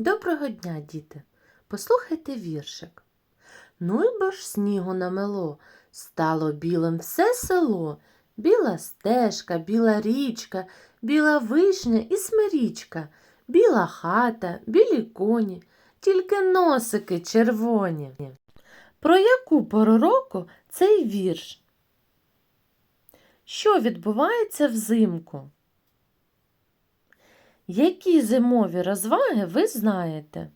Доброго дня, діти! Послухайте віршик. Ну й бо ж снігу намело, стало білим все село, біла стежка, біла річка, біла вишня і смирічка, біла хата, білі коні, тільки носики червоні. Про яку пору року цей вірш? Що відбувається взимку? Які зимові розваги ви знаєте?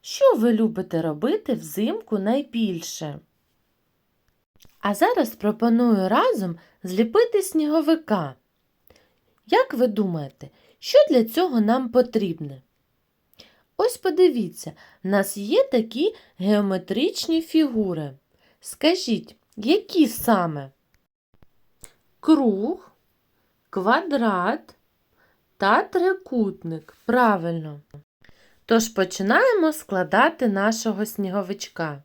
Що ви любите робити взимку найбільше? А зараз пропоную разом зліпити сніговика. Як ви думаєте, що для цього нам потрібне? Ось подивіться, в нас є такі геометричні фігури. Скажіть, які саме? Круг, квадрат та трикутник. Правильно. Тож починаємо складати нашого сніговичка.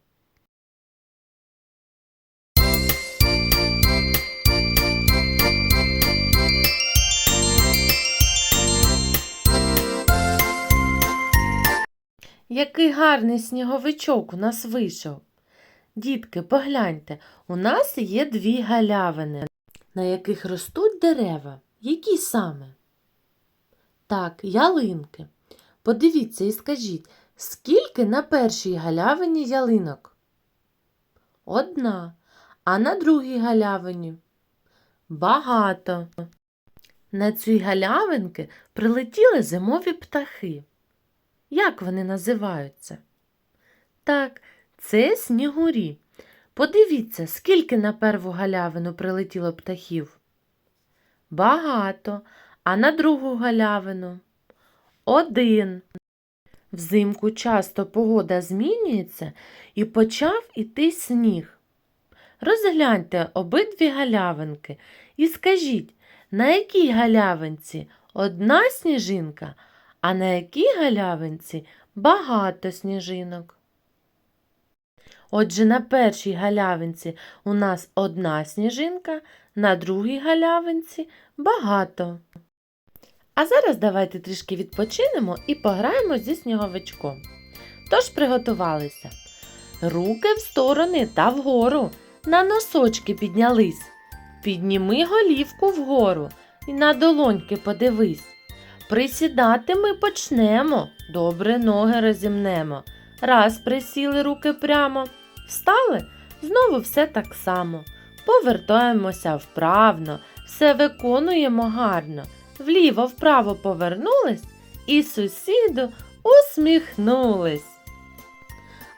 Який гарний сніговичок у нас вийшов. Дітки, погляньте, у нас є дві галявини, на яких ростуть дерева. Які саме? Так, ялинки. Подивіться і скажіть, скільки на першій галявині ялинок? Одна. А на другій галявині? Багато. На цій галявинки прилетіли зимові птахи. Як вони називаються? Так, це снігурі. Подивіться, скільки на перву галявину прилетіло птахів. Багато. А на другу галявину? Один. Взимку часто погода змінюється і почав іти сніг. Розгляньте обидві галявинки і скажіть, на якій галявинці одна сніжинка, а на якій галявинці багато сніжинок. Отже, на першій галявинці у нас одна сніжинка, на другій галявинці багато. А зараз давайте трішки відпочинемо і пограємо зі сніговичком. Тож приготувалися. Руки в сторони та вгору, на носочки піднялись. Підніми голівку вгору і на долоньки подивись. Присідати ми почнемо, добре ноги розімнемо. Раз присіли руки прямо, встали, знову все так само. Повертаємося вправно, все виконуємо гарно. Вліво вправо повернулись і сусіду усміхнулись.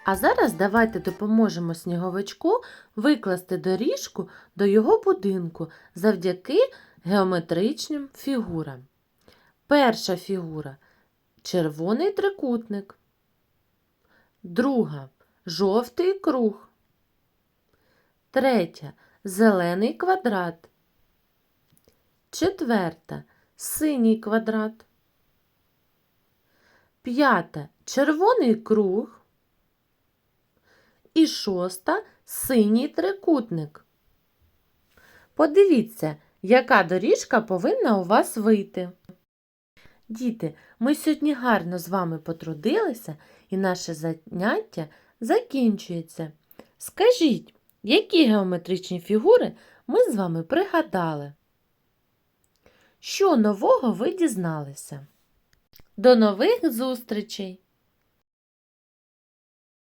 А зараз давайте допоможемо сніговичку викласти доріжку до його будинку завдяки геометричним фігурам. Перша фігура червоний трикутник. Друга жовтий круг. Третя зелений квадрат. Четверта синій квадрат. П'ята червоний круг. І шоста синій трикутник. Подивіться, яка доріжка повинна у вас вийти. Діти, ми сьогодні гарно з вами потрудилися і наше заняття закінчується. Скажіть, які геометричні фігури ми з вами пригадали? Що нового ви дізналися? До нових зустрічей!